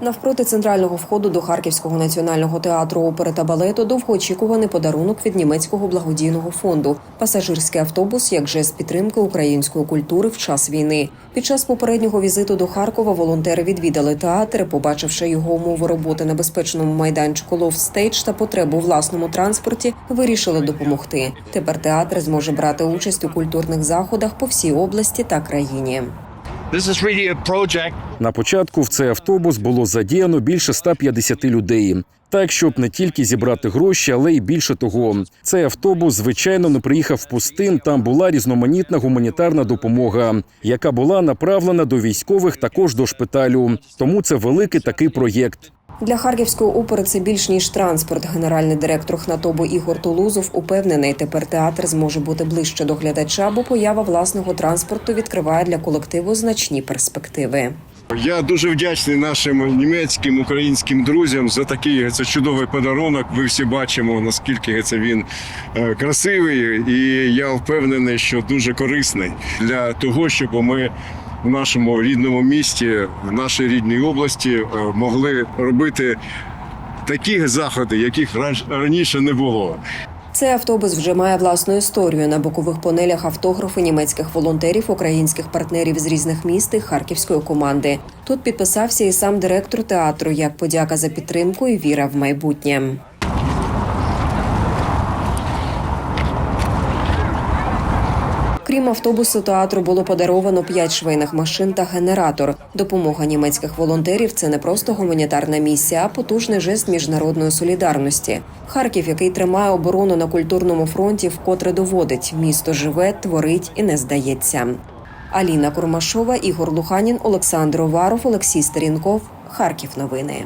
Навпроти центрального входу до Харківського національного театру опери та балету довгоочікуваний подарунок від німецького благодійного фонду. Пасажирський автобус як жест підтримки української культури в час війни. Під час попереднього візиту до Харкова волонтери відвідали театр, побачивши його умови роботи на безпечному майданчику Stage та потребу у власному транспорті, вирішили допомогти. Тепер театр зможе брати участь у культурних заходах по всій області та країні. This is really a project На початку в цей автобус було задіяно більше 150 людей. Так, щоб не тільки зібрати гроші, але й більше того. Цей автобус, звичайно, не приїхав пустим. Там була різноманітна гуманітарна допомога, яка була направлена до військових, також до шпиталю. Тому це великий такий проєкт. Для харківської опери це більш ніж транспорт. Генеральний директор Хнатобу Ігор Тулузов упевнений, тепер театр зможе бути ближче до глядача, бо поява власного транспорту відкриває для колективу значні перспективи. Я дуже вдячний нашим німецьким українським друзям за такий це чудовий подарунок. Ви всі бачимо наскільки це він е, красивий, і я впевнений, що дуже корисний для того, щоб ми в нашому рідному місті, в нашій рідній області е, могли робити такі заходи, яких раніше не було. Цей автобус вже має власну історію. На бокових панелях автографи німецьких волонтерів, українських партнерів з різних міст і харківської команди. Тут підписався і сам директор театру як подяка за підтримку і віра в майбутнє. Крім автобусу театру було подаровано п'ять швейних машин та генератор. Допомога німецьких волонтерів це не просто гуманітарна місія, а потужний жест міжнародної солідарності. Харків, який тримає оборону на культурному фронті, вкотре доводить місто живе, творить і не здається. Аліна Курмашова, Ігор Луханін, Олександр Оваров, Олексій Старінков. Харків новини.